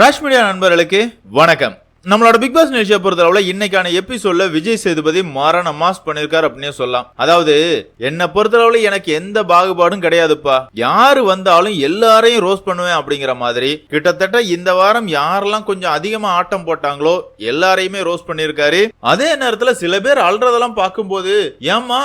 Rash media நண்பர்களுக்கு வணக்கம். நம்மளோட பிக் பாஸ் நிகழ்ச்சியை பொறுத்தளவுல இன்னைக்கான எபிசோட்ல விஜய் சேதுபதி மாறான மாஸ் பண்ணிருக்காரு அப்படின்னு சொல்லலாம். அதாவது என்னை பொறுத்தளவுல எனக்கு எந்த பாகுபாடும் கிடையாதுப்பா. யாரு வந்தாலும் எல்லாரையும் ரோஸ் பண்ணுவேன் அப்படிங்கிற மாதிரி கிட்டத்தட்ட இந்த வாரம் யாரெல்லாம் கொஞ்சம் அதிகமா ஆட்டம் போட்டாங்களோ எல்லாரையுமே ரோஸ் பண்ணிருக்காரு. அதே நேரத்துல சில பேர் அல்றதெல்லாம் பார்க்கும்போது ஏம்மா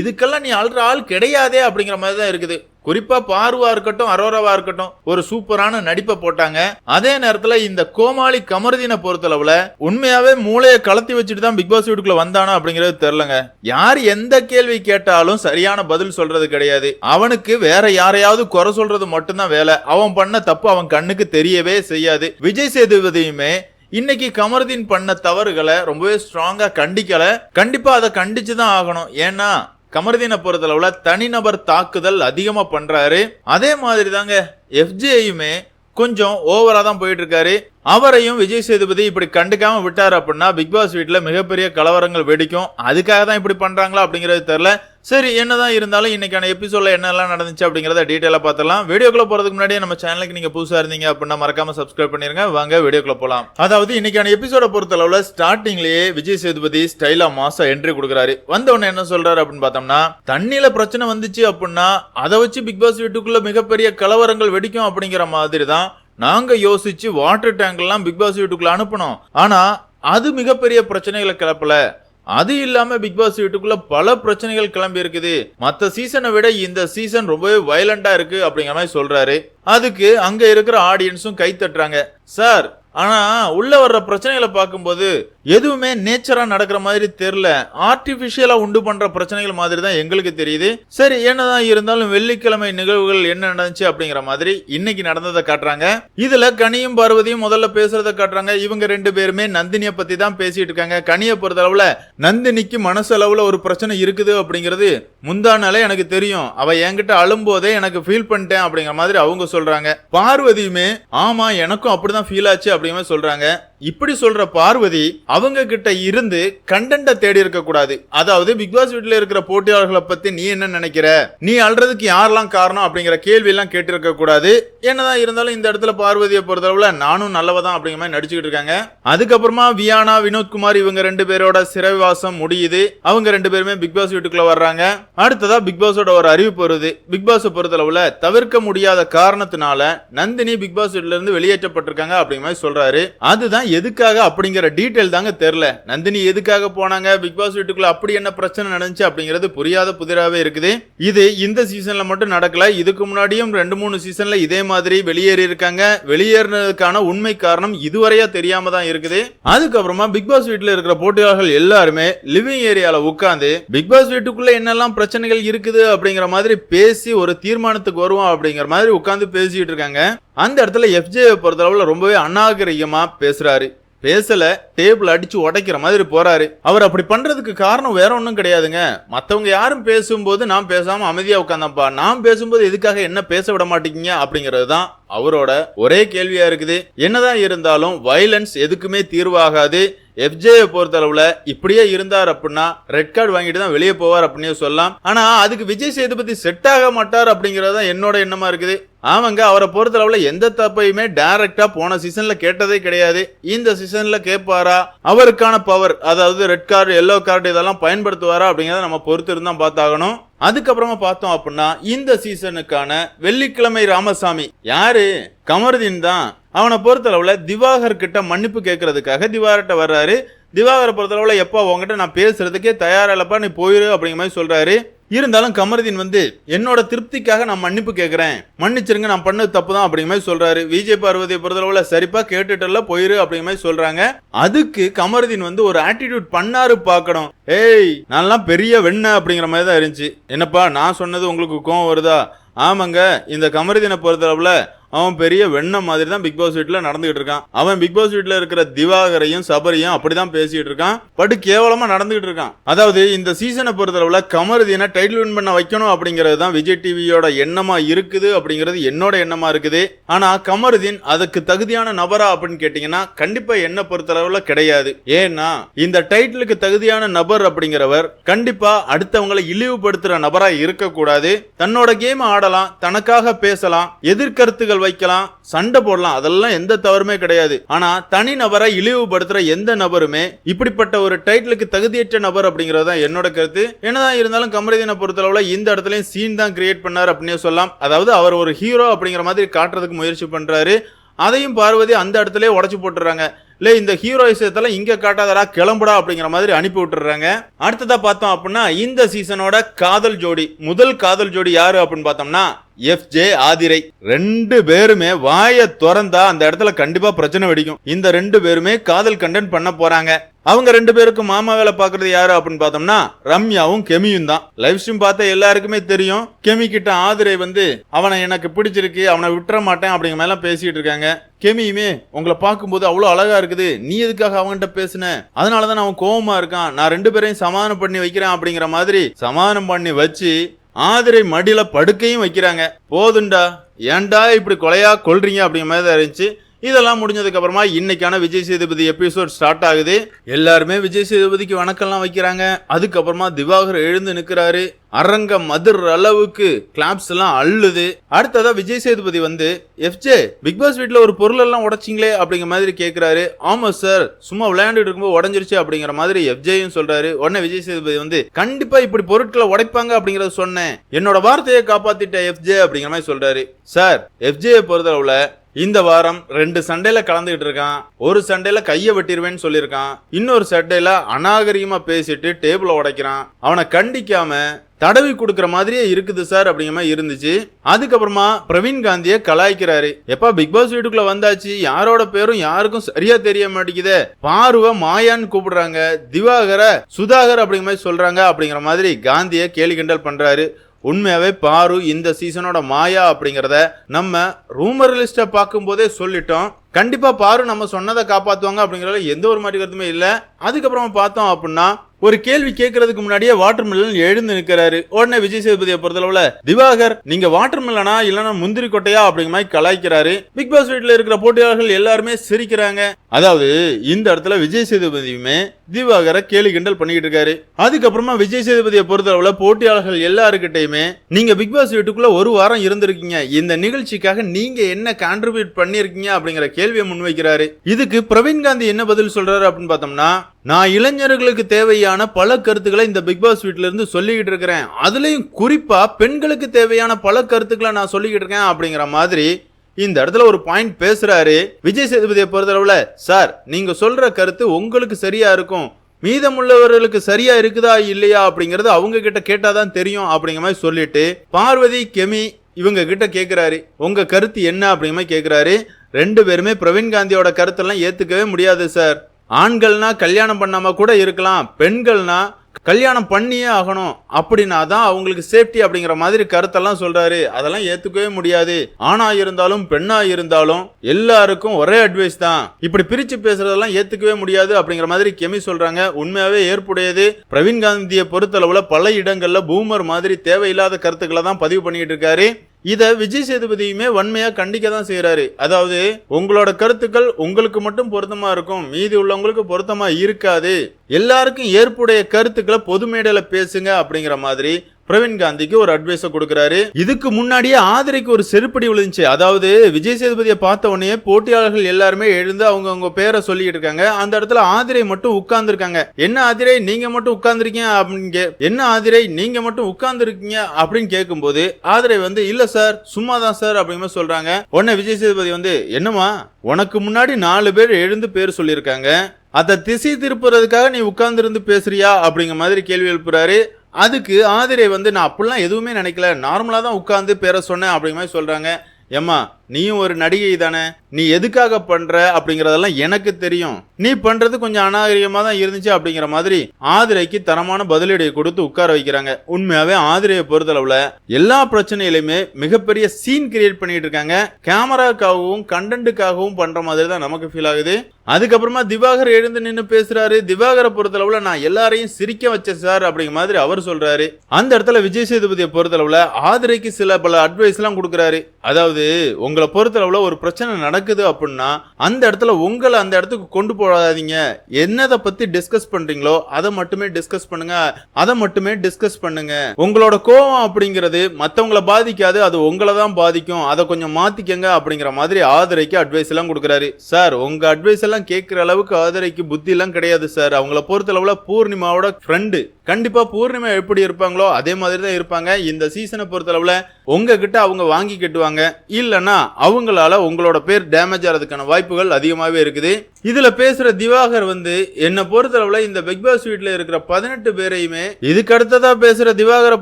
இதுக்கெல்லாம் நீ அல்ற ஆள் கிடையாதே அப்படிங்கிற மாதிரி தான் இருக்குது. குறிப்பா பார்வா இருக்கட்டும் அரோராவா இருக்கட்டும் ஒரு சூப்பரான நடிப்பை போட்டாங்க. அதே நேரத்துல இந்த கோமாளி கமருதீனை பொறுத்தளவுல உண்மையாவே மூளையை கலத்தி வச்சுட்டு தான் பிக் பாஸ் வீட்டுக்குள்ள வந்தானா அப்படிங்கிறது தெரியலங்க. யார் எந்த கேள்வி கேட்டாலும் சரியான பதில் சொல்றது கிடையாது. அவனுக்கு வேற யாரையாவது குறை சொல்றது மட்டும்தான் வேலை. அவன் பண்ண தப்பு அவன் கண்ணுக்கு தெரியவே செய்யாது. விஜய் சேதுபதியுமே இன்னைக்கு கமருதீன் பண்ண தவறுகளை ரொம்பவே ஸ்ட்ராங்கா கண்டிக்கல. கண்டிப்பா அதை கண்டிச்சு தான் ஆகணும். ஏன்னா கமருதீனை பொறுத்தளவுல தனிநபர் தாக்குதல் அதிகமா பண்றாரு. அதே மாதிரி தாங்க எஃப்ஜேயுமே கொஞ்சம் ஓவரா தான் போயிட்டு இருக்காரு. அவரையும் விஜய் சேதுபதி இப்படி கண்டுக்காம விட்டார் அப்படின்னா பிக் பாஸ் வீட்டில் மிகப்பெரிய கலவரங்கள் வெடிக்கும். அதுக்காக தான் இப்படி பண்றாங்களா அப்படிங்கிறது தெரியல. சரி என்னதான் இருந்தாலும் இன்னைக்கான எபிசோட்ல என்னெல்லாம் நடந்துச்சு அப்படிங்கிறத டீட்டெயிலாக பார்த்துலாம் வீடியோக்குள்ள போறதுக்கு முன்னாடியே நம்ம சேனலுக்கு நீங்க புதுசா இருந்தீங்க அப்படின்னா மறக்காம சப்ஸ்கிரைப் பண்ணிருங்க. வாங்க வீடியோக்குள்ள போலாம். அதாவது இன்னைக்கான எபிசோட பொறுத்தளவில் ஸ்டார்டிங்லயே விஜய் சேதுபதி ஸ்டைலா மாசா என்ட்ரி கொடுக்குறாரு. வந்த என்ன சொல்றாரு அப்படின்னு பார்த்தோம்னா தண்ணியில பிரச்சனை வந்துச்சு அப்படின்னா அதை வச்சு பிக் பாஸ் வீட்டுக்குள்ள மிகப்பெரிய கலவரங்கள் வெடிக்கும் அப்படிங்கிற மாதிரி தான் நாங்க யோசிச்சு வாட்டர் டேங்க்லாம் பிக்பாஸ் பிக் பாஸ் வீட்டுக்குள்ள ஆனா அது மிகப்பெரிய பிரச்சனைகளை கிளப்பல. அது இல்லாம பிக் பாஸ் வீட்டுக்குள்ள பல பிரச்சனைகள் கிளம்பி இருக்குது. மத்த சீசனை விட இந்த சீசன் ரொம்பவே வயலண்டா இருக்கு அப்படிங்கிற மாதிரி சொல்றாரு. அதுக்கு அங்க இருக்கிற ஆடியன்ஸும் கை தட்டுறாங்க சார் ஆனா உள்ள வர்ற பிரச்சனைகளை பார்க்கும்போது எதுவுமே நேச்சரா நடக்கிற மாதிரி தெரியல. ஆர்டிபிஷியலா உண்டு பண்ற பிரச்சனைகள் மாதிரி தான் எங்களுக்கு தெரியுது. சரி என்னதான் இருந்தாலும் வெள்ளிக்கிழமை நிகழ்வுகள் என்ன நடந்துச்சு அப்படிங்கிற மாதிரி இன்னைக்கு நடந்ததை காட்டுறாங்க. இதுல கனியும் பார்வதியும் முதல்ல பேசுறத காட்டுறாங்க. இவங்க ரெண்டு பேருமே நந்தினிய பத்தி தான் பேசிட்டு இருக்காங்க. கனியை பொறுத்தளவுல நந்தினிக்கு மனசளவுல ஒரு பிரச்சனை இருக்குது அப்படிங்கிறது முந்தானாலே எனக்கு தெரியும். அவ என்கிட்ட அழும்போதே எனக்கு ஃபீல் பண்ணிட்டேன் அப்படிங்கிற மாதிரி அவங்க சொல்றாங்க. பார்வதியுமே ஆமா எனக்கும் அப்படிதான் ஃபீல் ஆச்சு அப்படிங்கிற மாதிரி சொல்றாங்க. இப்படி சொல்ற பார்வதி அவங்க கிட்ட இருந்து கண்டென்ட தேடி இருக்க கூடாது. அதாவது பிக் பாஸ் வீட்டுல இருக்கிற போட்டியாளர்களை பத்தி நீ என்ன நினைக்கிற? நீ அல்றதுக்கு யாரெல்லாம் காரணம் அப்படிங்கிற கேள்வி எல்லாம் கேட்டிருக்க கூடாது. என்னதான் இருந்தாலும் இந்த இடத்துல பார்வதியை பொறுத்தளவுல நானும் நல்லவதான் அப்படிங்கிற மாதிரி நடிச்சுக்கிட்டு இருக்காங்க. அதுக்கப்புறமா வியானா வினோத்குமார் இவங்க ரெண்டு பேரோட சிறைவாசம் முடியுது. அவங்க ரெண்டு பேருமே பிக் பாஸ் வீட்டுக்குள்ள வர்றாங்க. அடுத்ததா பிக் பாஸோட ஒரு அறிவிப்பு வருது பிக் பாஸ் பொறுத்தளவுல தவிர்க்க முடியாத காரணத்தினால நந்தினி பிக் பாஸ் வீட்டுல இருந்து வெளியேற்றப்பட்டிருக்காங்க அப்படிங்கிற மாதிரி சொல்றாரு. அதுதான் எதுக்காக அப்படிங்கிற டீட்டெயில் தாங்க தெரில நந்தினி எதுக்காக போனாங்க? பிக் பாஸ் வீட்டுக்குள்ள அப்படி என்ன பிரச்சனை நடந்துச்சு அப்படிங்கிறது புரியாத புதிராகவே இருக்குது. இது இந்த சீசன்ல மட்டும் நடக்கல. இதுக்கு முன்னாடியும் ரெண்டு மூணு சீசன்ல இதே மாதிரி வெளியேறி இருக்காங்க. வெளியேறினதுக்கான உண்மை காரணம் இதுவரையா தெரியாம தான் இருக்குது. அதுக்கப்புறமா பிக் பாஸ் வீட்டுல இருக்கிற போட்டியாளர்கள் எல்லாருமே லிவிங் ஏரியால உட்காந்து பிக் பாஸ் வீட்டுக்குள்ள என்னெல்லாம் பிரச்சனைகள் இருக்குது அப்படிங்கிற மாதிரி பேசி ஒரு தீர்மானத்துக்கு வருவோம் அப்படிங்கிற மாதிரி உட்காந்து பேசிட்டு இருக்காங்க. அந்த இடத்துல எஃப்ஜே பொறுத்தளவில் ரொம்பவே அநாகரிகமாக பேசுகிறாரு பேசல டேபிள் அடிச்சு உடைக்கிற மாதிரி போறாரு. அவர் அப்படி பண்றதுக்கு காரணம் வேற ஒன்றும் கிடையாதுங்க. மற்றவங்க யாரும் பேசும்போது நான் பேசாம அமைதியா உட்காந்தப்பா நான் பேசும்போது எதுக்காக என்ன பேச விட மாட்டேங்க? அப்படிங்கிறது தான் அவரோட ஒரே கேள்வியா இருக்குது. என்னதான் இருந்தாலும் வயலன்ஸ் எதுக்குமே தீர்வாகாது. எஃப்ஜேயை பொறுத்தளவுல இப்படியே இருந்தார் அப்படின்னா ரெட் கார்டு வாங்கிட்டு தான் வெளியே போவார் அப்படின்னு சொல்லலாம். ஆனா அதுக்கு விஜய் சேதுபதி செட் ஆக மாட்டார் அப்படிங்கிறது தான் என்னோட எண்ணமா இருக்குது. ஆமாங்க அவரை பொறுத்தளவுல எந்த தப்பையுமே டைரக்டா போன சீசன்ல கேட்டதே கிடையாது. இந்த சீசன்ல கேட்பாரா? அவருக்கான பவர் அதாவது ரெட் கார்டு எல்லோ கார்டு இதெல்லாம் பயன்படுத்துவாரா அப்படிங்கறத நம்ம பொறுத்து இருந்தா பார்த்தாகணும். அதுக்கப்புறமா பார்த்தோம் அப்படின்னா இந்த சீசனுக்கான வெள்ளிக்கிழமை ராமசாமி. யாரு? கமருதீன் தான். அவனை பொறுத்தளவுல திவாகர் கிட்ட மன்னிப்பு கேட்கறதுக்காக திவாகர்கிட்ட வர்றாரு. திவாகரை பொறுத்தளவுல எப்போ உங்ககிட்ட நான் பேசுறதுக்கே தயாரில்லப்பா நீ போயிரு அப்படிங்கிற மாதிரி சொல்றாரு. இருந்தாலும் கமருதீன் வந்து என்னோட திருப்திக்காக நான் மன்னிப்பு கேட்குறேன் மன்னிச்சிருங்க நான் பண்ணது தப்பு தான் அப்படிங்கிற மாதிரி சொல்றாரு. விஜய் பார்வதியை பொறுத்தளவுல சரிப்பா கேட்டுட்டல போயிரு அப்படிங்கிற மாதிரி சொல்றாங்க. அதுக்கு கமருதீன் வந்து ஒரு ஆட்டிடியூட் பண்ணாரு பார்க்கணும். ஏய் நான்லாம் பெரிய வெண்ண அப்படிங்கிற மாதிரி தான் இருந்துச்சு. என்னப்பா நான் சொன்னது உங்களுக்கு கோவம் வருதா? ஆமாங்க இந்த கமருதீனை பொறுத்தளவுல அவன் பெரிய வெண்ண மாதிரி தான் பிக் பாஸ் வீட்டில் நடந்துகிட்டு இருக்கான். அவன் பிக் பாஸ் வீட்டில் இருக்கிற திவாகரையும் சபரியும் அப்படிதான் பேசிட்டு இருக்கான். பட் கேவலமா நடந்துகிட்டு இருக்கான். அதாவது இந்த சீசனை பொறுத்தளவுல கமருதினா டைட்டில் வின் பண்ண வைக்கணும் அப்படிங்கிறது தான் விஜய் டிவியோட எண்ணமா இருக்குது அப்படிங்கிறது என்னோட எண்ணமா இருக்குது. ஆனா கமருதீன் அதுக்கு தகுதியான நபரா அப்படின்னு கேட்டீங்கன்னா கண்டிப்பா என்ன பொறுத்தளவுல கிடையாது. ஏன்னா இந்த டைட்டிலுக்கு தகுதியான நபர் அப்படிங்கிறவர் கண்டிப்பா அடுத்தவங்களை இழிவுபடுத்துற நபரா இருக்கக்கூடாது. தன்னோட கேம் ஆடலாம் தனக்காக பேசலாம் எதிர்கருத்துகள் வைக்கலாம் சண்டை போடலாம் அதெல்லாம் எந்த தவறுமே கிடையாது. ஆனா தனி நபரை இழிவுபடுத்துற எந்த நபருமே இப்படிப்பட்ட ஒரு டைட்டிலுக்கு தகுதியற்ற நபர் அப்படிங்கிறது தான் என்னோட கருத்து. என்னதான் இருந்தாலும் கமரதீனை பொறுத்தளவுல இந்த இடத்துலயும் சீன் தான் கிரியேட் பண்ணார் அப்படின்னு சொல்லலாம். அதாவது அவர் ஒரு ஹீரோ அப்படிங்கிற மாதிரி காட்டுறதுக்கு முயற்சி பண்றாரு. அதையும் பார்வதி அந்த இடத்துல உடச்சு போட்டுறாங்க. இல்லை இந்த ஹீரோ விஷயத்தெல்லாம் இங்கே காட்டாதடா கிளம்புடா அப்படிங்கிற மாதிரி அனுப்பி விட்டுறாங்க. அடுத்ததாக பார்த்தோம் அப்படின்னா இந்த சீசனோட காதல் ஜோடி முதல் காதல் ஜோடி யாரு அப்படின்னு பார்த்தோம்னா எஃப்ஜே ஆதிரை. ரெண்டு பேருமே வாயை திறந்தா அந்த இடத்துல கண்டிப்பா பிரச்சனை வெடிக்கும். இந்த ரெண்டு பேருமே காதல் கண்டென்ட் பண்ண போறாங்க. அவங்க ரெண்டு பேருக்கும் மாமா வேலை பாக்குறது யாரு அப்படின்னு பார்த்தோம்னா ரம்யாவும் கெமியும் தான். லைவ் ஸ்ட்ரீம் பார்த்த எல்லாருக்குமே தெரியும். கெமி கிட்ட ஆதிரை வந்து அவனை எனக்கு பிடிச்சிருக்கு அவனை விட்டுற மாட்டேன் அப்படிங்கிற மாதிரி பேசிட்டு இருக்காங்க. கெமியுமே உங்களை பார்க்கும்போது அவ்வளோ அழகா இருக்குது. நீ எதுக்காக அவன்கிட்ட பேசுன? அதனால தான் அவன் கோவமா இருக்கான். நான் ரெண்டு பேரையும் சமாதானம் பண்ணி வைக்கிறேன் அப்படிங்கிற மாதிரி சமாதானம் பண்ணி வச்சு ஆதிரை மடியில் படுக்கையும் வைக்கிறாங்க. போதுண்டா. ஏன்டா இப்படி கொலையாக கொள்றீங்க அப்படிங்கிற மாதிரி தான் இருந்துச்சு. இதெல்லாம் முடிஞ்சதுக்கு அப்புறமா இன்னைக்கான விஜய் சேதுபதி எபிசோட் ஸ்டார்ட் ஆகுது. எல்லாருமே விஜய் சேதுபதிக்கு வணக்கம்லாம் வைக்கிறாங்க. அதுக்கப்புறமா திவாகர் எழுந்து நிற்கிறாரு அரங்க மதுர் அளவுக்கு கிளாப்ஸ் எல்லாம் அள்ளுது. அடுத்ததா விஜய் சேதுபதி வந்து எஃப்ஜே பிக் பாஸ் வீட்டில் ஒரு பொருள் எல்லாம் உடைச்சிங்களே அப்படிங்கிற மாதிரி கேட்குறாரு ஆமா சார் சும்மா விளையாண்டுட்டு இருக்கும்போது உடஞ்சிருச்சு அப்படிங்கிற மாதிரி எஃப்ஜேயும் சொல்றாரு. உடனே விஜய் சேதுபதி வந்து கண்டிப்பா இப்படி பொருட்களை உடைப்பாங்க அப்படிங்கறத சொன்னேன். என்னோட வார்த்தையை காப்பாத்திட்ட எஃப்ஜே அப்படிங்கிற மாதிரி சொல்றாரு. சார் எஃப்ஜே பொறுத்தளவுல இந்த வாரம் ரெண்டு சண்டையில கலந்துகிட்டு இருக்கான். ஒரு சண்டையில கைய வெட்டிடுவேன்னு சொல்லியிருக்கான். இன்னொரு சண்டையில அநாகரிகமா பேசிட்டு டேபிள உடைக்கிறான். அவனை கண்டிக்காம தடவி கொடுக்குற மாதிரியே இருக்குது சார் அப்படிங்கிற மாதிரி இருந்துச்சு. அதுக்கப்புறமா பிரவீன் காந்தியை கலாய்க்கிறாரு. எப்பா பிக் பாஸ் வீட்டுக்குள்ள வந்தாச்சு. யாரோட பேரும் யாருக்கும் சரியா தெரிய மாட்டேங்குதே. பார்வ மாயான்னு கூப்பிடுறாங்க. திவாகர சுதாகர் அப்படிங்கிற மாதிரி சொல்றாங்க அப்படிங்கிற மாதிரி காந்தியை கேலி கிண்டல் பண்றாரு. உண்மையாவே பாரு இந்த சீசனோட மாயா அப்படிங்கிறத நம்ம ரூமர் லிஸ்ட்டை பார்க்கும்போதே சொல்லிட்டோம். கண்டிப்பாக பாரு நம்ம சொன்னதை காப்பாற்றுவாங்க அப்படிங்கிறதுல எந்த ஒரு மாதிரி கருத்துமே இல்லை. அதுக்கப்புறமா பார்த்தோம் அப்படின்னா ஒரு கேள்வி கேட்கறதுக்கு முன்னாடியே வாட்டர் மில்லன் எழுந்து நிற்கிறாரு உடனே விஜய் சேதுபதியை பொறுத்தளவுல திவாகர் நீங்க வாட்டர் மில்லனா இல்லைன்னா முந்திரி கொட்டையா? அப்படிங்கிற மாதிரி கலாய்க்கிறாரு. பிக் பாஸ் வீட்டில் இருக்கிற போட்டியாளர்கள் எல்லாருமே சிரிக்கிறாங்க. அதாவது இந்த இடத்துல விஜய் சேதுபதியுமே திவாகரை கேலி கிண்டல் பண்ணிக்கிட்டு இருக்காரு. அதுக்கப்புறமா விஜய் சேதுபதியை பொறுத்தளவுல போட்டியாளர்கள் எல்லாருக்கிட்டையுமே நீங்க பிக் பாஸ் வீட்டுக்குள்ள ஒரு வாரம் இருந்திருக்கீங்க. இந்த நிகழ்ச்சிக்காக நீங்க என்ன கான்ட்ரிபியூட் பண்ணிருக்கீங்க அப்படிங்கிற கேள்வியை முன்வைக்கிறாரு. இதுக்கு பிரவீன் காந்தி என்ன பதில் சொல்றாரு அப்படின்னு பார்த்தோம்னா நான் இளைஞர்களுக்கு தேவையான பல கருத்துக்களை இந்த பிக் பாஸ் வீட்ல இருந்து சொல்லிக்கிட்டு இருக்கிறேன். அதுலயும் குறிப்பா பெண்களுக்கு தேவையான பல கருத்துக்களை நான் சொல்லிக்கிட்டு இருக்கேன் அப்படிங்கிற மாதிரி இந்த இடத்துல ஒரு பாயிண்ட் பேசுறாரு. விஜய் சேதுபதியை பொறுத்தளவுல சார் நீங்க சொல்ற கருத்து உங்களுக்கு சரியா இருக்கும். மீதமுள்ளவர்களுக்கு சரியா இருக்குதா இல்லையா? அப்படிங்கறது அவங்க கிட்ட கேட்டாதான் தெரியும் அப்படிங்கிற மாதிரி சொல்லிட்டு பார்வதி கெமி இவங்க கிட்ட கேட்கிறாரு உங்க கருத்து என்ன? அப்படிங்கிற மாதிரி கேட்கிறாரு ரெண்டு பேருமே பிரவீன் காந்தியோட கருத்தெல்லாம் ஏற்றுக்கவே முடியாது சார். ஆண்கள்னா கல்யாணம் பண்ணாமல் கூட இருக்கலாம் பெண்கள்னா கல்யாணம் பண்ணியே ஆகணும். அப்படின்னா தான் அவங்களுக்கு சேஃப்டி அப்படிங்கிற மாதிரி கருத்தெல்லாம் சொல்றாரு. அதெல்லாம் ஏத்துக்கவே முடியாது. ஆணா இருந்தாலும் பெண்ணா இருந்தாலும் எல்லாருக்கும் ஒரே அட்வைஸ் தான். இப்படி பிரிச்சு பேசுறதெல்லாம் ஏத்துக்கவே முடியாது அப்படிங்கிற மாதிரி கெமி சொல்றாங்க. உண்மையாவே ஏற்புடையது. பிரவீன் காந்தியை பொறுத்தளவுல பல இடங்கள்ல பூமர் மாதிரி தேவையில்லாத கருத்துக்களை தான் பதிவு பண்ணிட்டு இருக்காரு. இதை விஜய் சேதுபதியுமே வன்மையாக கண்டிக்க தான் செய்கிறாரு அதாவது உங்களோட கருத்துக்கள் உங்களுக்கு மட்டும் பொருத்தமாக இருக்கும். மீதி உள்ளவங்களுக்கு பொருத்தமாக இருக்காது. எல்லாருக்கும் ஏற்புடைய கருத்துக்களை பொது மேடையில பேசுங்க அப்படிங்கிற மாதிரி பிரவீன் காந்திக்கு ஒரு அட்வைஸை கொடுக்குறாரு. இதுக்கு முன்னாடியே ஆதிரைக்கு ஒரு செருப்படி விழுந்துச்சு. அதாவது விஜய் சேதுபதியை பார்த்த உடனே போட்டியாளர்கள் எல்லாருமே எழுந்து அவங்க அவங்க பேரை சொல்லிட்டு இருக்காங்க. அந்த இடத்துல ஆதிரை மட்டும் உட்கார்ந்து இருக்காங்க என்ன ஆதிரை நீங்க மட்டும் உட்கார்ந்துருக்கீங்க அப்படின்னு கே- என்ன ஆதிரை நீங்க மட்டும் உட்கார்ந்து இருக்கீங்க அப்படின்னு கேட்கும்போது ஆதிரை வந்து இல்ல சார் சும்மா தான் சார் அப்படிங்கிற சொல்றாங்க. உடனே விஜய் சேதுபதி வந்து என்னமா உனக்கு முன்னாடி நாலு பேர் எழுந்து பேர் சொல்லியிருக்காங்க. அதை திசை திருப்புறதுக்காக நீ உட்கார்ந்துருந்து பேசுறியா? அப்படிங்கிற மாதிரி கேள்வி எழுப்புறாரு. அதுக்கு ஆதிரை வந்து நான் அப்படிலாம் எதுவுமே நினைக்கல. நார்மலாக தான் உட்காந்து பேர சொன்னேன் அப்படிங்கிற மாதிரி சொல்கிறாங்க ஏம்மா நீயும் ஒரு நடிகை தானே? நீ எதுக்காக பண்ற அப்படிங்கறதெல்லாம் எனக்கு தெரியும். நீ பண்றது கொஞ்சம் அநாகரிகமா தான் இருந்துச்சு அப்படிங்கிற மாதிரி ஆதிரைக்கு தரமான பதிலடியை கொடுத்து உட்கார வைக்கிறாங்க. உண்மையாவே ஆதிரையை பொறுத்தளவுல எல்லா பிரச்சனையிலுமே மிகப்பெரிய சீன் கிரியேட் பண்ணிட்டு இருக்காங்க. கேமராக்காகவும் கண்டென்ட்டுக்காகவும் பண்ற மாதிரி தான் நமக்கு ஃபீல் ஆகுது. அதுக்கப்புறமா திவாகர் எழுந்து நின்று பேசுறாரு. திவாகரை பொறுத்தளவுல நான் எல்லாரையும் சிரிக்க வச்சேன் சார் அப்படிங்கிற மாதிரி அவர் சொல்றாரு. அந்த இடத்துல விஜய் சேதுபதியை பொறுத்தளவுல ஆதிரைக்கு சில பல அட்வைஸ் எல்லாம் கொடுக்குறாரு. அதாவது உங்களை உங்களை பொறுத்தளவில் ஒரு பிரச்சனை நடக்குது அப்படின்னா அந்த இடத்துல உங்களை அந்த இடத்துக்கு கொண்டு போகாதீங்க. என்னதை பத்தி டிஸ்கஸ் பண்றீங்களோ அதை மட்டுமே டிஸ்கஸ் பண்ணுங்க. அதை மட்டுமே டிஸ்கஸ் பண்ணுங்க. உங்களோட கோவம் அப்படிங்கிறது மற்றவங்களை பாதிக்காது அது உங்களை தான் பாதிக்கும். அதை கொஞ்சம் மாத்திக்கங்க அப்படிங்கிற மாதிரி ஆதரைக்கு அட்வைஸ் எல்லாம் கொடுக்குறாரு. சார் உங்க அட்வைஸ் எல்லாம் கேட்குற அளவுக்கு ஆதரைக்கு புத்தி எல்லாம் கிடையாது சார். அவங்கள பொறுத்தளவில் பூர்ணிமாவோட ஃப்ரெண்டு கண்டிப்பாக பூர்ணிமா எப்படி இருப்பாங்களோ அதே மாதிரி தான் இருப்பாங்க. இந்த சீசனை பொறுத்தளவில் உங்ககிட்ட அவங்க வாங்கி கட்டுவாங்க. இல்லைன்னா அவங்களால உங்களோட பேர் டேமேஜ் ஆகிறதுக்கான வாய்ப்புகள் அதிகமாகவே இருக்குது. இதில் பேசுகிற திவாகர் வந்து என்னை பொறுத்தளவில் இந்த பிக் பாஸ் இருக்கிற பதினெட்டு பேரையுமே இதுக்கு அடுத்ததாக பேசுகிற திவாகரை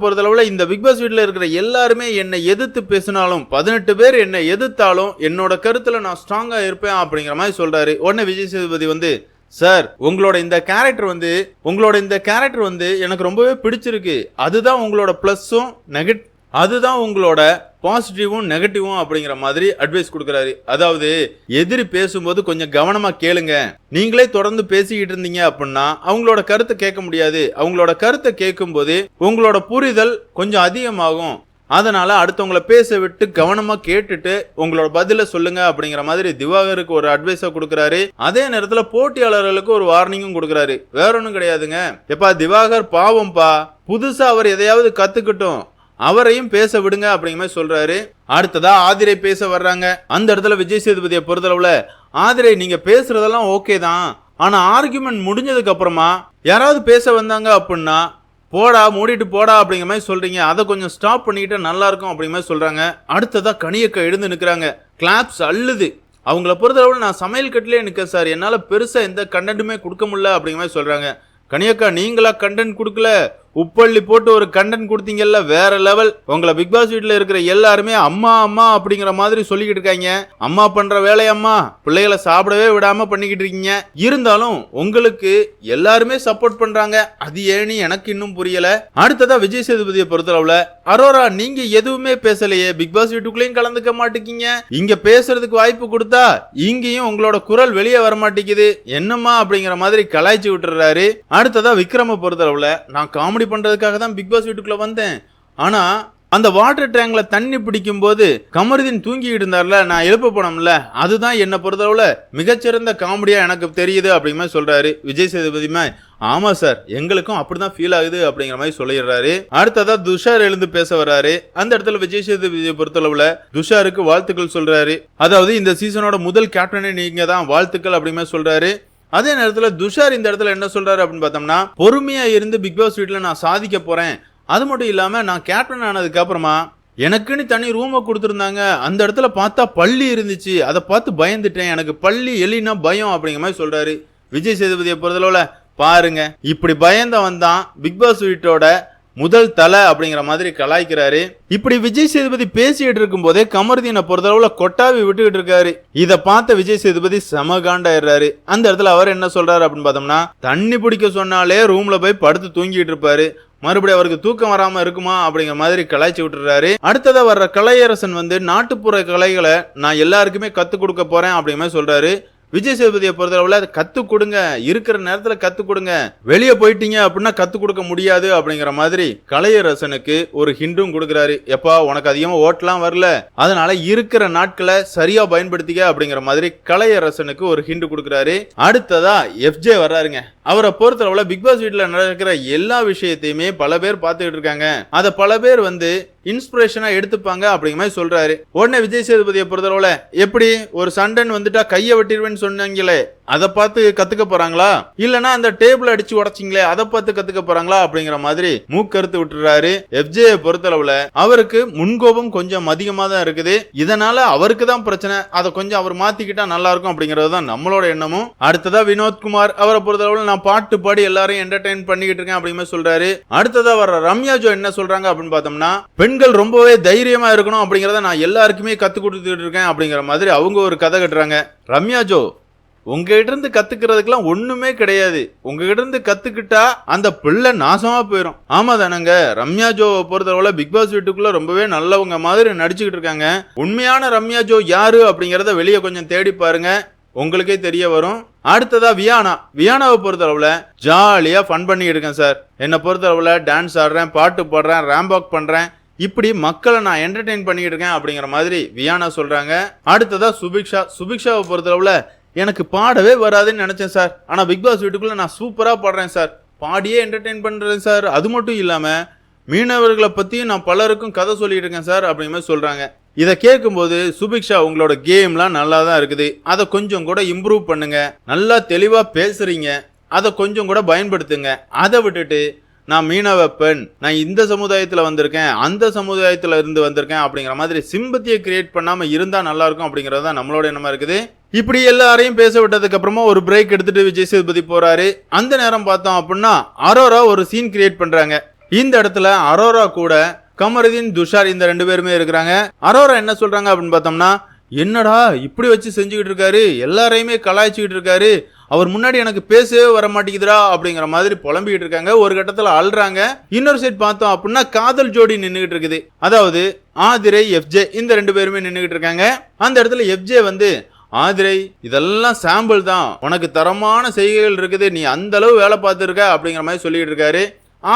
பொறுத்தளவில் இந்த பிக் பாஸ் இருக்கிற எல்லாருமே என்னை எதிர்த்து பேசினாலும் பதினெட்டு பேர் என்னை எதிர்த்தாலும் என்னோட கருத்தில் நான் ஸ்ட்ராங்காக இருப்பேன் அப்படிங்கிற மாதிரி சொல்கிறாரு உடனே விஜய் சேதுபதி வந்து சார் உங்களோட இந்த கேரக்டர் வந்து உங்களோட இந்த கேரக்டர் வந்து எனக்கு ரொம்பவே பிடிச்சிருக்கு. அதுதான் உங்களோட ப்ளஸ்ஸும் நெகட் அதுதான் உங்களோட பாசிட்டிவும் நெகட்டிவும் அப்படிங்கிற மாதிரி அட்வைஸ் கொடுக்குறாரு. அதாவது எதிரி பேசும்போது கொஞ்சம் கவனமாக கேளுங்க. நீங்களே தொடர்ந்து பேசிக்கிட்டு இருந்தீங்க அப்படின்னா அவங்களோட கருத்தை கேட்க முடியாது. அவங்களோட கருத்தை கேட்கும்போது உங்களோட புரிதல் கொஞ்சம் அதிகமாகும். அதனால் அடுத்தவங்கள பேச விட்டு கவனமாக கேட்டுட்டு உங்களோட பதில சொல்லுங்க அப்படிங்கிற மாதிரி திவாகருக்கு ஒரு அட்வைஸை கொடுக்குறாரு. அதே நேரத்தில் போட்டியாளர்களுக்கு ஒரு வார்னிங்கும் கொடுக்குறாரு. வேற ஒன்றும் கிடையாதுங்க. எப்பா திவாகர் பாவம்ப்பா புதுசாக அவர் எதையாவது கத்துக்கட்டும். அவரையும் பேச விடுங்க அப்படிங்கிற மாதிரி சொல்றாரு. அடுத்ததா ஆதிரை பேச வர்றாங்க. அந்த இடத்துல விஜய் சேதுபதியை பொறுத்தளவுல ஆதிரை நீங்க பேசுறதெல்லாம் ஓகே தான். ஆனா ஆர்குமெண்ட் முடிஞ்சதுக்கு அப்புறமா யாராவது பேச வந்தாங்க அப்படின்னா போடா மூடிட்டு போடா அப்படிங்கிற மாதிரி சொல்கிறீங்க அதை கொஞ்சம் ஸ்டாப் பண்ணிக்கிட்டு நல்லாயிருக்கும் அப்படிங்கிற மாதிரி சொல்கிறாங்க அடுத்ததாக கனியக்கா எழுந்து நிற்கிறாங்க கிளாப்ஸ் அள்ளுது. அவங்கள பொறுத்தளவு நான் சமையல் கட்டிலே நிற்கிறேன் சார். என்னால் பெருசாக எந்த கண்டென்ட்டுமே கொடுக்க முடியல அப்படிங்கிற மாதிரி சொல்கிறாங்க கனியக்கா நீங்களா கண்டென்ட் கொடுக்கல? உப்பள்ளி போட்டு ஒரு கண்டென்ட் கொடுத்தீங்கல்ல வேற லெவல் உங்களை பிக் பாஸ் வீட்டில் இருக்கிற எல்லாருமே அம்மா அம்மா அப்படிங்கிற மாதிரி சொல்லிக்கிட்டு இருக்காங்க. அம்மா பண்ற வேலையம்மா பிள்ளைகளை சாப்பிடவே விடாம பண்ணிக்கிட்டு இருக்கீங்க. இருந்தாலும் உங்களுக்கு எல்லாருமே சப்போர்ட் பண்றாங்க. அது ஏன்னு எனக்கு இன்னும் புரியல. அடுத்ததா விஜய் சேதுபதியை பொறுத்தளவுல அரோரா நீங்க எதுவுமே பேசலையே. பிக் பாஸ் வீட்டுக்குள்ளேயும் கலந்துக்க மாட்டேங்கிங்க இங்க பேசுறதுக்கு வாய்ப்பு கொடுத்தா இங்கேயும் உங்களோட குரல் வெளியே வர மாட்டேங்குது. என்னம்மா? அப்படிங்கிற மாதிரி கலாய்ச்சி விட்டுறாரு அடுத்ததா விக்ரம பொறுத்தளவுல நான் காமெடி பண்றதுக்காக தான் பிக் பாஸ் வீட்டுக்குள்ளே வந்தேன். ஆனால் அந்த வாட்டர் டேங்க்ல தண்ணி பிடிக்கும் போது கமருதீன் தூங்கிட்டு இருந்தார்ல நான் எழுப்ப போனோம்ல அதுதான் என்னை பொறுத்தளவுல மிகச்சிறந்த காமெடியா எனக்கு தெரியுது அப்படிங்கிற மாதிரி சொல்றாரு விஜய் சேதுபதியுமே ஆமா சார் எங்களுக்கும் அப்படிதான் ஃபீல் ஆகுது அப்படிங்கிற மாதிரி சொல்லிடுறாரு. அடுத்ததா துஷார் எழுந்து பேச வர்றாரு. அந்த இடத்துல விஜய் சேதுபதியை பொறுத்தளவுல துஷாருக்கு வாழ்த்துக்கள் சொல்றாரு. அதாவது இந்த சீசனோட முதல் கேப்டனே நீங்க தான் வாழ்த்துக்கள் அப்படிங்கிற மாதிரி சொல்றாரு. அதே நேரத்தில் துஷார் இந்த இடத்துல என்ன சொல்றாரு அப்படின்னு பார்த்தோம்னா பொறுமையா இருந்து பிக் பாஸ் வீட்டில் நான் சாதிக்க போறேன். அது மட்டும் இல்லாமல் நான் கேப்டன் ஆனதுக்கு அப்புறமா எனக்குன்னு தனி ரூமை கொடுத்துருந்தாங்க. அந்த இடத்துல பார்த்தா பள்ளி இருந்துச்சு. அதை பார்த்து பயந்துட்டேன். எனக்கு பள்ளி எலினா பயம் அப்படிங்கிற மாதிரி சொல்றாரு. விஜய் சேதுபதியை பொறுத்தளவில் பாருங்க. இப்படி பயந்தவன் தான் பிக் பாஸ் வீட்டோட முதல் தலை அப்படிங்கிற மாதிரி கலாய்க்கிறாரு. இப்படி விஜய் சேதுபதி பேசிட்டு இருக்கும் போதே கமர்தீனை பொறுத்தளவுல கொட்டாவி விட்டுக்கிட்டு இருக்காரு. இத பார்த்த விஜய் சேதுபதி சமகாண்டாயிடுறாரு அந்த இடத்துல அவர் என்ன சொல்றாரு அப்படின்னு பார்த்தோம்னா தண்ணி பிடிக்க சொன்னாலே ரூம்ல போய் படுத்து தூங்கிட்டு இருப்பாரு. மறுபடியும் அவருக்கு தூக்கம் வராம இருக்குமா அப்படிங்கிற மாதிரி கலாய்ச்சி விட்டுறாரு அடுத்ததா வர்ற கலையரசன் வந்து நாட்டுப்புற கலைகளை நான் எல்லாருக்குமே கத்துக் கொடுக்க போறேன் அப்படிங்கிற மாதிரி சொல்றாரு. விஜய் சேதுபதியை பொறுத்தளவில் அதை கற்றுக் கொடுங்க. இருக்கிற நேரத்தில் கற்றுக் கொடுங்க. வெளியே போயிட்டீங்க அப்படின்னா கற்றுக் கொடுக்க முடியாது அப்படிங்கிற மாதிரி கலையரசனுக்கு ஒரு ஹிண்டும் கொடுக்குறாரு. எப்பா உனக்கு அதிகமாக ஓட்டலாம் வரல. அதனால இருக்கிற நாட்களை சரியாக பயன்படுத்திக்க அப்படிங்கிற மாதிரி கலையரசனுக்கு ஒரு ஹிண்ட் கொடுக்குறாரு. அடுத்ததா எஃப்ஜே வர்றாருங்க. அவரை பொறுத்தளவில் பிக் பாஸ் வீட்டில் நடக்கிற எல்லா விஷயத்தையுமே பல பேர் பார்த்துக்கிட்டு இருக்காங்க. அதை பல பேர் வந்து இன்ஸ்பிரேஷனாக எடுத்துப்பாங்க அப்படிங்கிற மாதிரி சொல்கிறாரு உடனே விஜய் சேதுபதியை பொறுத்தளவில் எப்படி ஒரு சண்டன் வந்துட்டா கையை வெட்டிடுவேன்னு சொன்னீங்களே அதை பார்த்து கத்துக்க போறாங்களா? இல்லனா அந்த டேபிள் அடிச்சு உடைச்சிங்களே அதை பார்த்து கத்துக்க போறாங்களா அப்படிங்கிற மாதிரி மூக்கறுத்து விட்டுறாரு எஃப்ஜே பொறுத்தளவுல. அவருக்கு முன்கோபம் கொஞ்சம் அதிகமா தான் இருக்குது. இதனால அவருக்கு தான் பிரச்சனை. அதை கொஞ்சம் அவர் மாத்திக்கிட்டா நல்லா இருக்கும் அப்படிங்கறது தான் நம்மளோட எண்ணமும். அடுத்ததா வினோத்குமார். அவரை பொறுத்தளவுல நான் பாட்டு பாடி எல்லாரையும் என்டர்டைன் பண்ணிக்கிட்டு இருக்கேன் அப்படின்னு சொல்றாரு. அடுத்ததா வர ரம்யா ஜோ என்ன சொல்றாங்க அப்படின்னு பார்த்தோம்னா பெண்கள் ரொம்பவே தைரியமா இருக்கணும் அப்படிங்கறத நான் எல்லாருக்குமே கத்து கொடுத்துட்டு இருக்கேன் அப்படிங்கிற மாதிரி அவங்க ஒரு கதை கட்டுறாங்க. ரம்யா ஜோ உங்ககிட்ட இருந்து கத்துக்கிறதுக்கெல்லாம் ஒண்ணுமே கிடையாது. உங்ககிட்ட இருந்து கத்துக்கிட்டா அந்த பிள்ளை நாசமா போயிடும் ஆமா தானங்க ரம்யா ஜோவை பொறுத்தளவுல பிக் பாஸ் வீட்டுக்குள்ள ரொம்பவே நல்லவங்க மாதிரி நடிச்சுக்கிட்டு இருக்காங்க. உண்மையான ரம்யா ஜோ யாரு அப்படிங்கிறத வெளியே கொஞ்சம் தேடி பாருங்க. உங்களுக்கே தெரிய வரும். அடுத்ததா வியானா. வியானாவை பொறுத்தளவுல ஜாலியா ஃபன் பண்ணிக்கிட்டு இருக்கேன் சார். என்னை பொறுத்தளவுல டான்ஸ் ஆடுறேன் பாட்டு பாடுறேன் ரேம்பாக் பண்றேன். இப்படி மக்களை நான் என்டர்டெயின் பண்ணிக்கிட்டு இருக்கேன் அப்படிங்கிற மாதிரி வியானா சொல்றாங்க. அடுத்ததா சுபிக்ஷா. சுபிக்ஷாவை பொறுத்தளவுல எனக்கு பாடவே வராதுன்னு நினச்சேன் சார் ஆனால் பிக் பாஸ் வீட்டுக்குள்ளே நான் சூப்பராக பாடுறேன் சார் பாடியே என்டர்டெயின் பண்ணுறேன் சார் அது மட்டும் இல்லாமல் மீனவர்களை பற்றியும் நான் பலருக்கும் கதை சொல்லிட்டு இருக்கேன் சார் அப்படிங்கிற மாதிரி சொல்கிறாங்க இதை கேட்கும்போது சுபிக்ஷா உங்களோட கேம்லாம் நல்லா தான் இருக்குது. அதை கொஞ்சம் கூட இம்ப்ரூவ் பண்ணுங்க. நல்லா தெளிவாக பேசுகிறீங்க அதை கொஞ்சம் கூட பயன்படுத்துங்க. அதை விட்டுட்டு நான் மீனவ பெண் நான் இந்த சமுதாயத்தில் வந்திருக்கேன் அந்த சமுதாயத்தில் இருந்து வந்திருக்கேன் அப்படிங்கிற மாதிரி சிம்பத்தியை கிரியேட் பண்ணாமல் இருந்தால் நல்லாயிருக்கும் அப்படிங்கிறது தான் நம்மளோட எண்ணமாக இருக்குது. இப்படி எல்லாரையும் பேச விட்டதுக்கு அப்புறமா ஒரு பிரேக் எடுத்துட்டு விஜய் சேதுபதி போறாரு. அந்த நேரம் பார்த்தோம் அப்படின்னா அரோரா ஒரு சீன் கிரியேட் பண்றாங்க. இந்த இடத்துல அரோரா கூட கமருதீன் துஷார் இந்த ரெண்டு பேருமே இருக்கிறாங்க. அரோரா என்ன சொல்றாங்க அப்படின்னு பார்த்தோம்னா என்னடா இப்படி வச்சு செஞ்சுக்கிட்டு இருக்காரு எல்லாரையுமே கலாய்ச்சிக்கிட்டு இருக்காரு அவர் முன்னாடி எனக்கு பேசவே வர மாட்டேங்குதுடா அப்படிங்கிற மாதிரி புலம்பிக்கிட்டு இருக்காங்க. ஒரு கட்டத்தில் அழுறாங்க இன்னொரு சைட் பார்த்தோம் அப்படின்னா காதல் ஜோடி நின்றுகிட்டு இருக்குது. அதாவது ஆதிரை எஃப்ஜே இந்த ரெண்டு பேருமே நின்றுகிட்டு இருக்காங்க. அந்த இடத்துல எஃப்ஜே வந்து ஆதிரை இதெல்லாம் சாம்பிள் தான். உனக்கு தரமான செய்கைகள் இருக்குது. நீ அந்த அளவு வேலை பார்த்துருக்க அப்படிங்கிற மாதிரி சொல்லிட்டு இருக்காரு.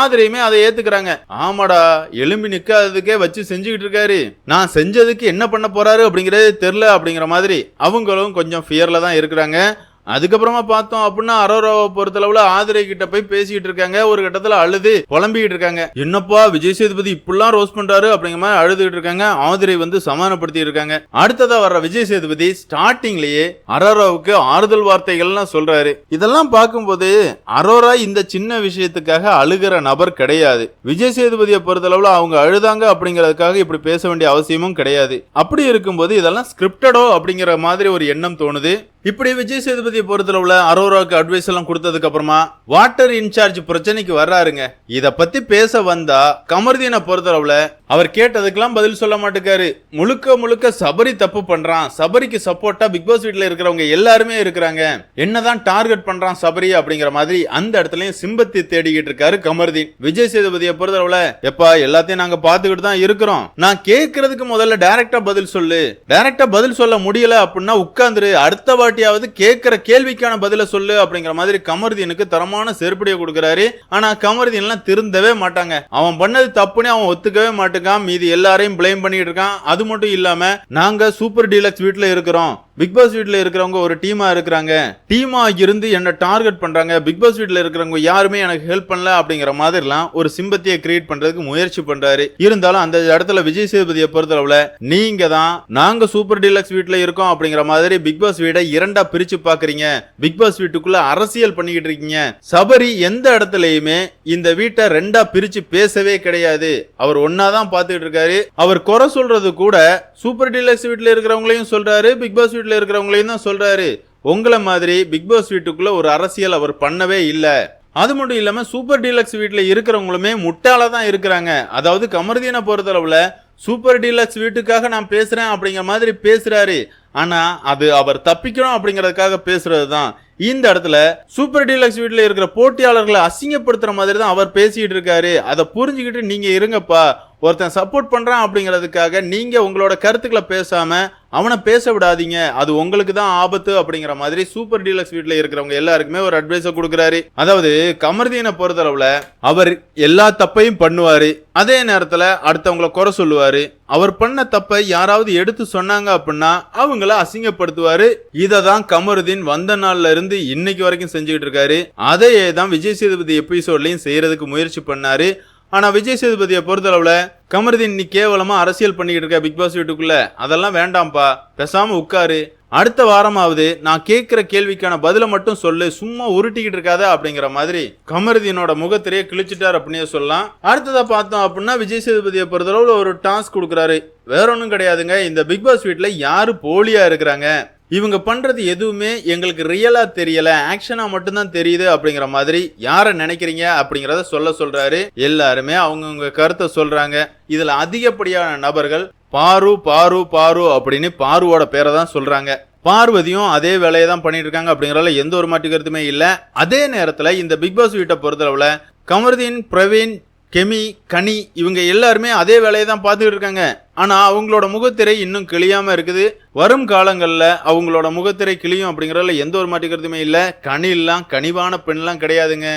ஆதிரையுமே அதை ஏத்துக்கிறாங்க. ஆமாடா எலும்பி நிக்காததுக்கே வச்சு செஞ்சுக்கிட்டு இருக்காரு. நான் செஞ்சதுக்கு என்ன பண்ண போறாரு? அப்படிங்கறதே தெரில அப்படிங்கிற மாதிரி அவங்களும் கொஞ்சம் ஃபியர்ல தான் இருக்கிறாங்க. அதுக்கப்புறமா பார்த்தோம் அப்படின்னா அரோராவை பொறுத்தளவுல ஆதிரை கிட்ட போய் பேசிட்டு இருக்காங்க. ஒரு கட்டத்துல அழுது புலம்பிக்கிட்டு இருக்காங்க. என்னப்பா விஜய் சேதுபதி இப்படிலாம் ரோஸ் பண்றாரு அப்படிங்கிற மாதிரி அழுதுகிட்டு இருக்காங்க. ஆதிரை வந்து சமாதானப்படுத்தி இருக்காங்க. அடுத்ததா வர்ற விஜய் சேதுபதி ஸ்டார்டிங்லயே அரோராவுக்கு ஆறுதல் வார்த்தைகள்லாம் சொல்றாரு. இதெல்லாம் பார்க்கும்போது அரோரா இந்த சின்ன விஷயத்துக்காக அழுகிற நபர் கிடையாது. விஜய் சேதுபதியை பொறுத்தளவுல அவங்க அழுதாங்க அப்படிங்கிறதுக்காக இப்படி பேச வேண்டிய அவசியமும் கிடையாது. அப்படி இருக்கும்போது இதெல்லாம் ஸ்கிரிப்டடோ அப்படிங்கிற மாதிரி ஒரு எண்ணம் தோணுது. இப்படி விஜய் சேதுபதியை பொறுத்தளவுல அரோராவுக்கு அட்வைஸ் எல்லாம் கொடுத்ததுக்கு அப்புறமா வாட்டர் இன்சார்ஜ் பிரச்சனைக்கு வர்றாருங்க. இத பத்தி பேச வந்தா கமர்தீனை பொறுத்தளவுல அவர் கேட்டதுக்கெல்லாம் பதில் சொல்ல மாட்டேக்காரு. முழுக்க முழுக்க சபரி தப்பு பண்றான். சபரிக்கு சப்போர்ட்டா பிக் பாஸ் வீட்டில் இருக்கிறவங்க எல்லாருமே இருக்கிறாங்க. என்னதான் டார்கெட் பண்றான் சபரி அப்படிங்கிற மாதிரி அந்த இடத்துலயும் சிம்பத்தி தேடிக்கிட்டு இருக்காரு கமர்தீன். விஜய் சேதுபதியை பொறுத்தளவுல எப்பா எல்லாத்தையும் நாங்க பாத்துக்கிட்டு தான் இருக்கிறோம். நான் கேட்கறதுக்கு முதல்ல டைரக்டா பதில் சொல்லு. டைரக்டா பதில் சொல்ல முடியல அப்படின்னா உட்காந்துரு அடுத்த வாட்டியாவது கேட்கிற கேள்விக்கான பதில சொல்லு அப்படிங்கிற மாதிரி கமர்தீனுக்கு தரமான செருப்படியை கொடுக்குறாரு. ஆனா கமர்தீன் எல்லாம் திருந்தவே மாட்டாங்க. அவன் பண்ணது தப்புன்னு அவன் ஒத்துக்கவே மாட்டுக்கான். மீதி எல்லாரையும் பிளேம் பண்ணிட்டு இருக்கான். அது மட்டும் இல்லாம நாங்க சூப்பர் டீலக்ஸ் வீட்டுல இருக்கிறோம். பிக் பாஸ் இருக்கிறவங்க ஒரு டீமா இருக்கிறாங்க. டீமா இருந்து என்ன டார்கெட் பண்றாங்க. பிக் பாஸ் இருக்கிறவங்க யாருமே எனக்கு ஹெல்ப் பண்ணல அப்படிங்கிற மாதிரிலாம் ஒரு சிம்பத்தியை கிரியேட் பண்றதுக்கு முயற்சி பண்றாரு. இருந்தாலும் அந்த இடத்துல விஜய் சேதுபதியை பொறுத்தளவுல நீங்க தான் நாங்க சூப்பர் டீலக்ஸ் வீட்டில் இருக்கோம் அப்படிங்கிற மாதிரி பிக் பாஸ் வீடை இரண்டா பிரிச்சு பாக்குறீங்க பிக் பாஸ் வீட்டுக்குள்ள அரசியல் பண்ணிக்கிட்டு இருக்கீங்க. சபரி எந்த இடத்துலயுமே இந்த வீட்டை ரெண்டா பிரிச்சு பேசவே கிடையாது. அவர் ஒன்னாதான் பார்த்துக்கிட்டு இருக்காரு. அவர் குறை சொல்றது கூட சூப்பர் டீலக்ஸ் வீட்டில் இருக்கிறவங்களையும் சொல்றாரு. பிக் பாஸ் வீட்டில் இருக்கிறவங்களையும் தான் சொல்கிறாரு உங்களை மாதிரி பிக் பாஸ் வீட்டுக்குள்ளே ஒரு அரசியல் அவர் பண்ணவே இல்லை. அது மட்டும் இல்லாமல் சூப்பர் டீலக்ஸ் வீட்டில் இருக்கிறவங்களுமே முட்டாளாக தான் இருக்கிறாங்க. அதாவது கமர்தீனை பொறுத்தளவுல சூப்பர் டீலக்ஸ் வீட்டுக்காக நான் பேசுகிறேன் அப்படிங்கிற மாதிரி பேசுகிறாரு ஆனால் அது அவர் தப்பிக்கணும் அப்படிங்கிறதுக்காக பேசுகிறது தான். இந்த இடத்துல சூப்பர் டீலக்ஸ் வீட்டில் இருக்கிற போட்டியாளர்களை அசிங்கப்படுத்துகிற மாதிரி தான் அவர் பேசிக்கிட்டு இருக்காரு. அதை புரிஞ்சுக்கிட்டு நீங்கள் இருங்கப்பா. ஒருத்தன் சப்போர்ட் பண்ணுறான் அப்படிங்கிறதுக்காக நீங்கள் உங்களோட கருத்துக்களை பேசாமல் அவனை பேச விடாதீங்க. அது உங்களுக்கு தான் ஆபத்து அப்படிங்கிற மாதிரி சூப்பர் டீலக்ஸ் வீட்டில் இருக்கிறவங்க எல்லாருக்குமே ஒரு அட்வைஸை கொடுக்குறாரு. அதாவது கமர்தீனை பொறுத்தளவில் அவர் எல்லா தப்பையும் பண்ணுவார். அதே நேரத்தில் அடுத்தவங்கள குறை சொல்லுவார். அவர் பண்ண தப்பை யாராவது எடுத்து சொன்னாங்க அப்படின்னா அவங்கள அசிங்கப்படுத்துவாரு. இதை தான் கமருதீன் வந்த நாள்ல இருந்து இன்னைக்கு வரைக்கும் செஞ்சுக்கிட்டு இருக்காரு. அதையே தான் விஜய் சேதுபதி எபிசோட்லையும் செய்யறதுக்கு முயற்சி பண்ணாரு. ஆனா விஜய் சேதுபதியை பொறுத்தளவில் கமருதீன் நீ கேவலமா அரசியல் பண்ணிக்கிட்டு இருக்க பிக் பாஸ் வீட்டுக்குள்ள. அதெல்லாம் வேண்டாம்ப்பா. பேசாம உட்காரு. அடுத்த வாரமாவது நான் கேட்குற கேள்விக்கான பதிலை மட்டும் சொல்லு. சும்மா உருட்டிக்கிட்டு இருக்காத அப்படிங்கிற மாதிரி கமருதீனோட முகத்திலேயே கிழிச்சிட்டார் அப்படின்னே சொல்லலாம். அடுத்ததா பார்த்தோம் அப்படின்னா விஜய் சேதுபதியை பொறுத்தளவில் ஒரு டாஸ்க் கொடுக்குறாரு. வேற ஒன்றும் கிடையாதுங்க. இந்த பிக் பாஸ் வீட்டில் யார் போலியாக இருக்கிறாங்க? இவங்க பண்ணுறது எதுவுமே எங்களுக்கு ரியலாக தெரியலை ஆக்ஷனாக மட்டும்தான் தெரியுது அப்படிங்கிற மாதிரி யாரை நினைக்கிறீங்க அப்படிங்கிறத சொல்ல சொல்கிறாரு எல்லாருமே அவங்கவுங்க கருத்தை சொல்கிறாங்க இதில் அதிகப்படியான நபர்கள் பாரு பாரு பாரு அப்படின்னு பாருவோட பேரை தான் சொல்கிறாங்க பார்வதியும் அதே வேலையை தான் பண்ணிட்டு இருக்காங்க அப்படிங்கிறதுல எந்த ஒரு மாற்று கருத்துமே இல்லை. அதே நேரத்தில் இந்த பிக் பாஸ் வீட்டை பொறுத்தளவுல கமருதீன் பிரவீன் கெமி கனி இவங்க எல்லாருமே அதே வேலையை தான் பார்த்துக்கிட்டு இருக்காங்க. ஆனால் அவங்களோட முகத்திரை இன்னும் கிளியாமல் இருக்குது. வரும் காலங்களில் அவங்களோட முகத்திரை கிளியும் அப்படிங்கிறதுல எந்த ஒரு மாட்டிக்கிறதுமே இல்லை. கனிலாம் கனிவான பெண்லாம் கிடையாதுங்க.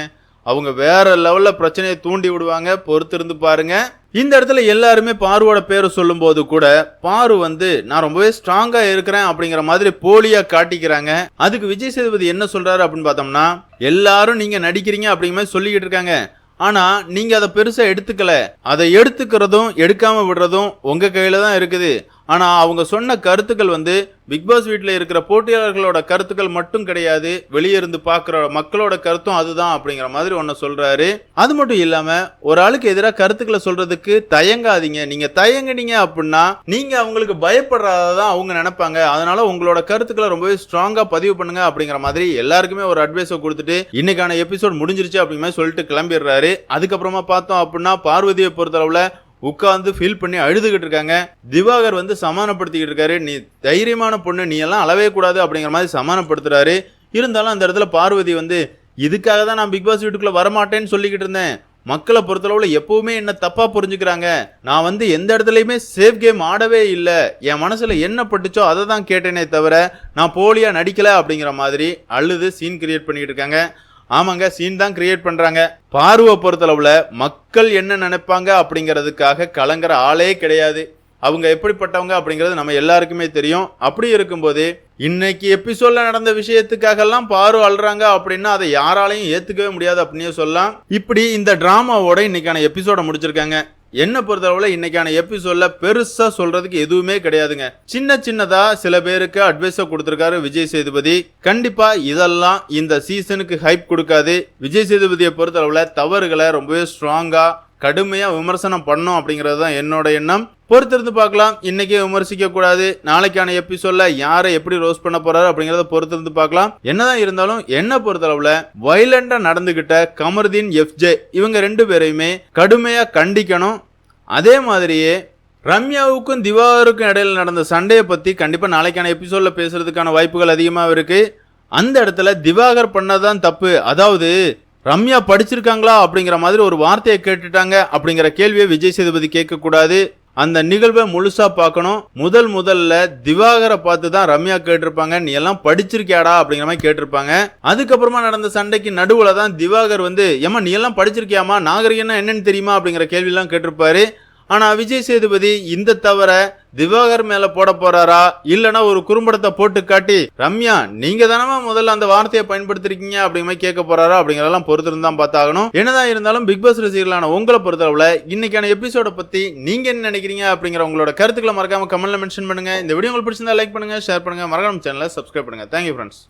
அவங்க வேற லெவலில் பிரச்சனையை தூண்டி விடுவாங்க. பொறுத்திருந்து பாருங்க. இந்த இடத்துல எல்லாருமே பாருவோட பேரை சொல்லும்போது கூட பாரு வந்து நான் ரொம்பவே ஸ்ட்ராங்கா இருக்கிறேன் அப்படிங்கிற மாதிரி போலியா காட்டிக்கிறாங்க. அதுக்கு விஜய் சேதுபதி என்ன சொல்றாரு அப்படின்னு பார்த்தோம்னா எல்லாரும் நீங்க நடிக்கிறீங்க அப்படிங்கிற மாதிரி சொல்லிக்கிட்டு இருக்காங்க. ஆனால் நீங்கள் அதை பெருசாக எடுத்துக்கல. அதை எடுத்துக்கிறதும் எடுக்காமல் விடுறதும் உங்கள் கையில் தான் இருக்குது. ஆனால் அவங்க சொன்ன கருத்துக்கள் வந்து பிக் பாஸ் வீட்டில் இருக்கிற போட்டியாளர்களோட கருத்துக்கள் மட்டும் கிடையாது வெளியே இருந்து பார்க்குற மக்களோட கருத்தும் அதுதான் அப்படிங்கிற மாதிரி ஒன்று சொல்கிறாரு அது மட்டும் இல்லாமல் ஒரு ஆளுக்கு எதிராக கருத்துக்களை சொல்கிறதுக்கு தயங்காதீங்க. நீங்கள் தயங்குனீங்க அப்படின்னா நீங்கள் அவங்களுக்கு பயப்படுறதான் அவங்க நினைப்பாங்க. அதனால உங்களோட கருத்துக்களை ரொம்பவே ஸ்ட்ராங்காக பதிவு பண்ணுங்க அப்படிங்கிற மாதிரி எல்லாருக்குமே ஒரு அட்வைஸை கொடுத்துட்டு இன்னைக்கான எபிசோட் முடிஞ்சிருச்சு அப்படிங்கிற மாதிரி சொல்லிட்டு கிளம்பிடுறாரு. அதுக்கப்புறமா பார்த்தோம் அப்படின்னா பார்வதியை பொறுத்தளவில் உட்காந்து ஃபீல் பண்ணி அழுதுகிட்டு இருக்காங்க. திவாகர் வந்து சமானப்படுத்திக்கிட்டு இருக்காரு. நீ தைரியமான பொண்ணு நீ எல்லாம் அளவே கூடாது அப்படிங்கிற மாதிரி சமானப்படுத்துறாரு இருந்தாலும் அந்த இடத்துல பார்வதி வந்து இதுக்காக தான் நான் பிக் பாஸ் வீட்டுக்குள்ள வரமாட்டேன்னு சொல்லிக்கிட்டு இருந்தேன். மக்களை பொறுத்தளவில் எப்பவுமே என்ன தப்பாக புரிஞ்சுக்கிறாங்க. நான் வந்து எந்த இடத்துலையுமே சேஃப் கேம் ஆடவே இல்லை. என் மனசில் என்ன பட்டுச்சோ அதை தான் கேட்டேனே தவிர நான் போலியாக நடிக்கலை அப்படிங்கிற மாதிரி அழுது சீன் கிரியேட் பண்ணிக்கிட்டு இருக்காங்க. ஆமாங்க சீன் தான் கிரியேட் பண்ணுறாங்க பார்வை பொறுத்தளவில் மக்கள் என்ன நினைப்பாங்க அப்படிங்கிறதுக்காக கலங்குற ஆளே கிடையாது. அவங்க எப்படிப்பட்டவங்க அப்படிங்கிறது நம்ம எல்லாருக்குமே தெரியும். அப்படி இருக்கும்போது இன்னைக்கு எபிசோட்ல நடந்த விஷயத்துக்காகலாம் பாரு அழுறாங்க அப்படின்னா அதை யாராலையும் ஏத்துக்கவே முடியாது அப்படின்னே சொல்லலாம். இப்படி இந்த டிராமாவோட இன்னைக்கான எபிசோட முடிச்சிருக்காங்க. என்ன பொறுத்தளவில் இன்னைக்கான எபிசோட்ல பெருசா சொல்றதுக்கு எதுவுமே கிடையாதுங்க. சின்ன சின்னதா சில பேருக்கு அட்வைஸ கொடுத்துருக்காரு விஜய் சேதுபதி. கண்டிப்பா இதெல்லாம் இந்த சீசனுக்கு ஹைப் கொடுக்காது. விஜய் சேதுபதியை பொறுத்தளவில் தவறுகளை ரொம்பவே ஸ்ட்ராங்கா கடுமையா விமர்சனம் பண்ணும் அப்படிங்கிறது தான் என்னோட எண்ணம். பொறுத்திருந்து பார்க்கலாம். இன்னைக்கே விமர்சிக்கக்கூடாது நாளைக்கான எபிசோட்ல யாரை எப்படி ரோஸ் பண்ண போறாரு அப்படிங்கிறத பொறுத்திருந்து பார்க்கலாம். என்னதான் இருந்தாலும் என்ன பொறுத்தளவுல வைலண்டா நடந்துகிட்ட கமருதீன் எஃப்ஜே இவங்க ரெண்டு பேரையுமே கடுமையாக கண்டிக்கணும். அதே மாதிரியே ரம்யாவுக்கும் திவாகருக்கும் இடையில நடந்த சண்டையை பற்றி கண்டிப்பாக நாளைக்கான எபிசோட்ல பேசுறதுக்கான வாய்ப்புகள் அதிகமாக இருக்குது அந்த இடத்துல திவாகர் பண்ணதான் தப்பு. அதாவது ரம்யா படிச்சிருக்காங்களா அப்படிங்கிற மாதிரி ஒரு வார்த்தையை கேட்டுட்டாங்க அப்படிங்கிற கேள்வியை விஜய் சேதுபதி கேட்கக்கூடாது. அந்த நிகழ்வை முழுசா பார்க்கணும். முதல் முதல்ல திவாகரை பார்த்து தான் ரம்யா கேட்டிருப்பாங்க. நீ எல்லாம் படிச்சிருக்கியாடா? அப்படிங்கிற மாதிரி கேட்டிருப்பாங்க. அதுக்கப்புறமா நடந்த சண்டைக்கு நடுவுல தான் திவாகர் வந்து ஏமா நீ எல்லாம் படிச்சிருக்கியாமா நாகரிகம்னா என்னன்னு தெரியுமா? அப்படிங்கிற கேள்வியெல்லாம் கேட்டிருப்பாரு. ஆனால் விஜய் சேதுபதி இந்த தவிர திவாகர் மேல போட போறாரா? இல்லனா ஒரு குறும்படத்தை போட்டு காட்டி ரம்யா நீங்க தானமா முதல்ல அந்த வார்த்தையை பயன்படுத்திருக்கீங்க அப்படிங்கிற மாதிரி கேட்க போறாரா அப்படிங்கறதெல்லாம் பொறுத்திருந்து தான் பார்த்தாகணும். என்னதான் இருந்தாலும் பிக் பாஸ் ரசிகர்களான உங்களை பொறுத்தளவுல இன்னைக்கான எபிசோட பத்தி நீங்க என்ன நினைக்கிறீங்க அப்படிங்கிற உங்களோட கருத்துக்களை மறக்காம கமெண்ட்ல மென்ஷன் பண்ணுங்க. இந்த வீடியோ உங்களுக்கு பிடிச்சிருந்தா லைக் பண்ணுங்க ஷேர் பண்ணுங்க. மறக்காம சேனலை சப்ஸ்கிரைப் பண்ணுங்க. Thank you friends